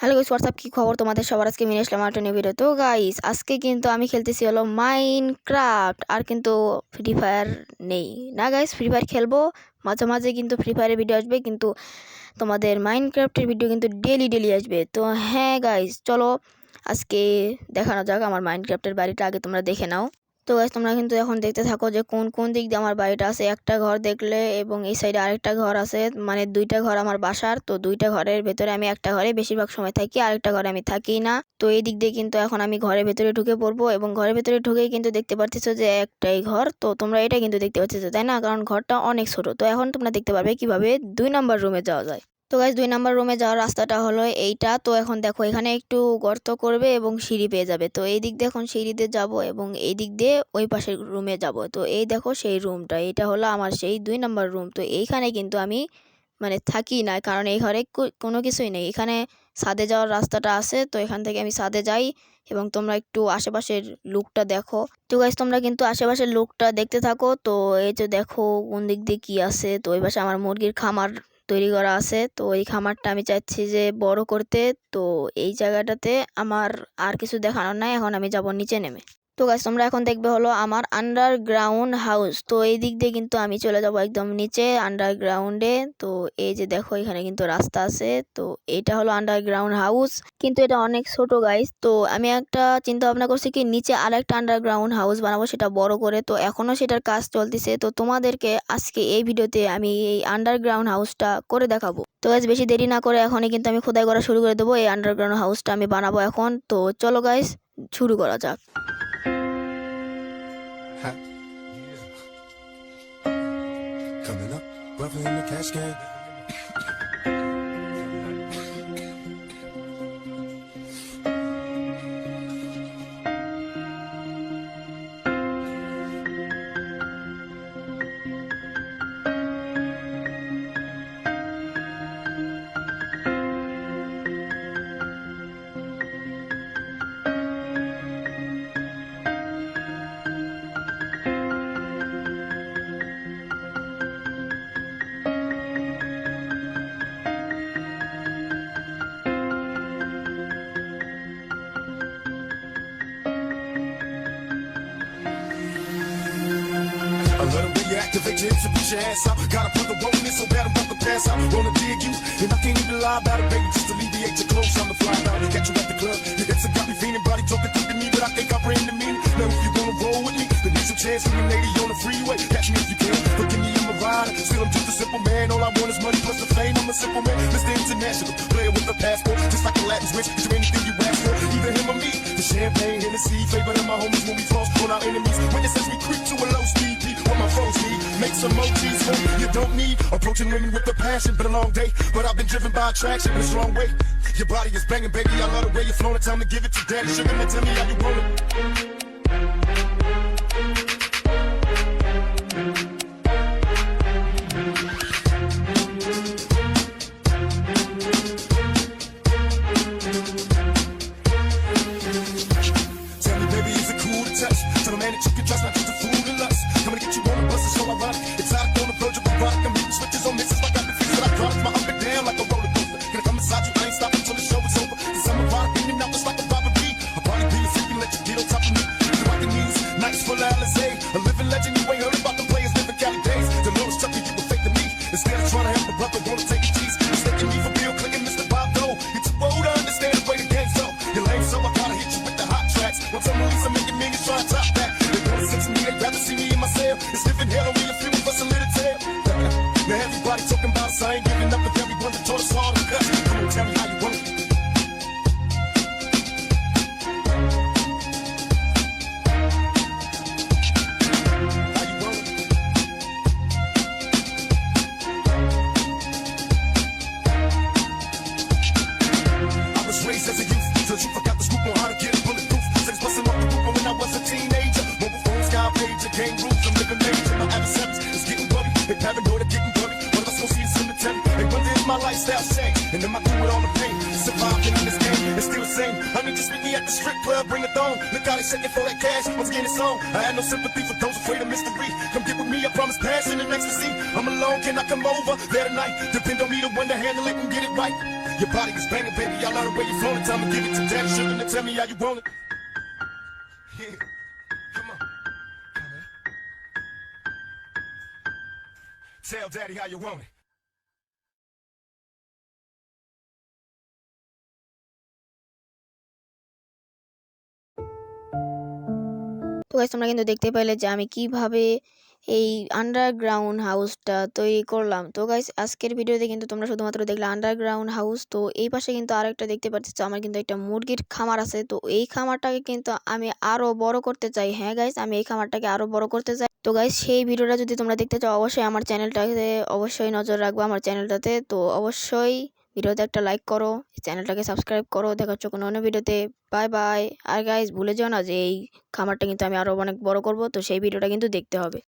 Hello guys WhatsApp কী খবর তোমাদের? সবার আজকে মিনে আসলাম একটা ভিডিও তো গাইস আজকে কিন্তু আমি খেলতেছি হলো মাইন ক্রাফট আর কিন্তু ফ্রি ফায়ার নেই। না গাইস ফ্রি ফায়ার খেলব। মাঝে মাঝে কিন্তু ফ্রি ফায়ারের ভিডিও আসবে, কিন্তু তোমাদের মাইন ক্রাফটের ভিডিও কিন্তু ডেলি ডেলি আসবে। তো হ্যাঁ গাইস চলো আজকে দেখানো যাক আমার মাইন ক্রাফটের বাড়িটা, আগে তোমরা দেখে নাও। তো তোমরা কিন্তু এখন দেখতে থাকো যে কোন কোন দিক দিয়ে আমার বাড়িটা আছে। একটা ঘর দেখলে এবং এই সাইডে আরেকটা ঘর আছে মানে দুইটা ঘর আমার বাসার। তো দুইটা ঘরের ভেতরে আমি একটা ঘরে বেশিরভাগ সময় থাকি, আরেকটা ঘরে আমি থাকি না। তো এই দিক দিয়ে কিন্তু এখন আমি ঘরের ভেতরে ঢুকে পড়ব এবং ঘরের ভেতরে ঢুকেই কিন্তু দেখতে পারতেছো যে একটাই ঘর। তো তোমরা এটা কিন্তু দেখতে পাচ্ছ তাই না? কারণ ঘরটা অনেক ছোট। তো এখন তোমরা দেখতে পারবে কীভাবে দুই নাম্বার রুমে যাওয়া যায়। তো গাইজ দুই নাম্বার রুমে যাওয়ার রাস্তাটা হলো এইটা। তো এখন দেখো, এখানে একটু গর্ত করবে এবং সিঁড়ি পেয়ে যাবে। তো এই দিক দিয়ে এখন সিঁড়িতে যাব এবং এই দিক দিয়ে ওই পাশের রুমে যাব। তো এই দেখো সেই রুমটা এটা হলো আমার সেই দুই নাম্বার রুম তো এইখানে কিন্তু আমি মানে থাকি না, কারণ এই ঘরে কোনো কিছুই নেই। এখানে ছাদে যাওয়ার রাস্তাটা আছে, তো এখান থেকে আমি ছাদে যাই এবং তোমরা একটু আশেপাশের লুকটা দেখো। তো গাইজ তোমরা কিন্তু আশেপাশের লুকটা দেখতে থাকো। তো এই যে দেখো কোন দিক দিয়ে কী আছে। তো ওই পাশে আমার মুরগির খামার তৈরি করা আছে। তো এই খামারটা আমি চাচ্ছি যে বড় করতে। তো এই জায়গাটাতে আমার আর কিছু দেখানোর নাই। এখন আমি যাব নিচে নেমে। তো গাছ তোমরা এখন দেখবে হলো আমার আন্ডারগ্রাউন্ড হাউস তো এই দিক দিয়ে কিন্তু আমি চলে যাব একদম নিচে আন্ডারগ্রাউন্ডে তো এই যে দেখো, এখানে কিন্তু রাস্তা আছে। তো এটা হলো আন্ডারগ্রাউন্ড হাউস কিন্তু এটা অনেক ছোট গাইস তো আমি একটা চিন্তা ভাবনা করছি কি, নিচে আর একটা আন্ডারগ্রাউন্ড হাউস বানাবো, সেটা বড় করে। তো এখনও সেটার কাজ চলতেছে। তো তোমাদেরকে আজকে এই ভিডিওতে আমি এই আন্ডারগ্রাউন্ড হাউসটা করে দেখাবো। তো গাইস বেশি দেরি না করে এখনই কিন্তু আমি খোদাই করা শুরু করে দেবো। এই আন্ডারগ্রাউন্ড হাউসটা আমি বানাবো এখন। তো চলো গাইস শুরু করা যাক। Coming up, brother in the cash game. The way you activate your ass out. Got a brother wanting it so bad I'm about to pass out. Wanna dig you, and I can't even lie about it, baby. Just alleviate your clothes, I'm the fly out. Catch you at the club, your hips have got me feeling, body talking to me, but I think I bring the meaning. Now if you wanna roll with me, then there's a chance for me, lady, on the freeway. Catch me if you can, but give me in my ride. Still I'm just a simple man, all I want is money plus the fame. I'm a simple man, Mr. International, player with a passport, just like the Latin switch. There anything you ask for? Either him or me. The champagne, Hennessy, favor than my homies when we cross, pull our enemies. Witnesses we creep to a low speed, Make some emojis for you don't need. Approaching women with a passion, been a long day, but I've been driven by attraction in a strong way. Your body is banging, baby. I love the way you're flowing. Time to give it to daddy. Sugar, man, tell me how you want it. Game rules, I'm living major. My adversaries is getting worried, they paranoid, they getting worried. One of us gonna see the cemetery. They wonder if my lifestyle changed, and am I through with all the pain? Surviving in this game, it's still the same. I need just meet me at the strip club, bring a thong. Look how they shaking for that cash. Once again, it's on. I had no sympathy for those afraid of mystery. Come get with me, I promise passion and ecstasy. I'm alone, can I come over there tonight? Depend on me, the one to handle it and get it right. Your body is banging, baby. I love the way you flow it. Time to give it to daddy. Sugar, now tell me how you want it. Yeah. Tell daddy how you want it. তো guys তোমরা কিন্তু দেখতে পাইলে যে আমি কীভাবে এই underground হাউসটা তৈরি করলাম। তো গাইস আজকের ভিডিওতে কিন্তু তোমরা শুধুমাত্র দেখলে আন্ডারগ্রাউন্ড হাউস তো এই পাশে কিন্তু আরেকটা দেখতে পাচ্ছি আমার কিন্তু একটা মুরগির খামার আছে। তো এই খামারটাকে কিন্তু আমি আরও বড় করতে চাই। হ্যাঁ গাইস আমি এই খামারটাকে আরও বড় করতে চাই। তো গাইস সেই ভিডিওটা যদি তোমরা দেখতে চাও, অবশ্যই আমার চ্যানেলটাতে অবশ্যই নজর রাখব আমার চ্যানেলটাতে তো অবশ্যই ভিডিওতে একটা লাইক করো চ্যানেলটাকে সাবস্ক্রাইব করো। দেখা হচ্ছে কোনো অন্য ভিডিওতে বাই বাই আর গাইস ভুলে যেও না যে এই খামারটা কিন্তু আমি আরও অনেক বড় করব, তো সেই ভিডিওটা কিন্তু দেখতে হবে।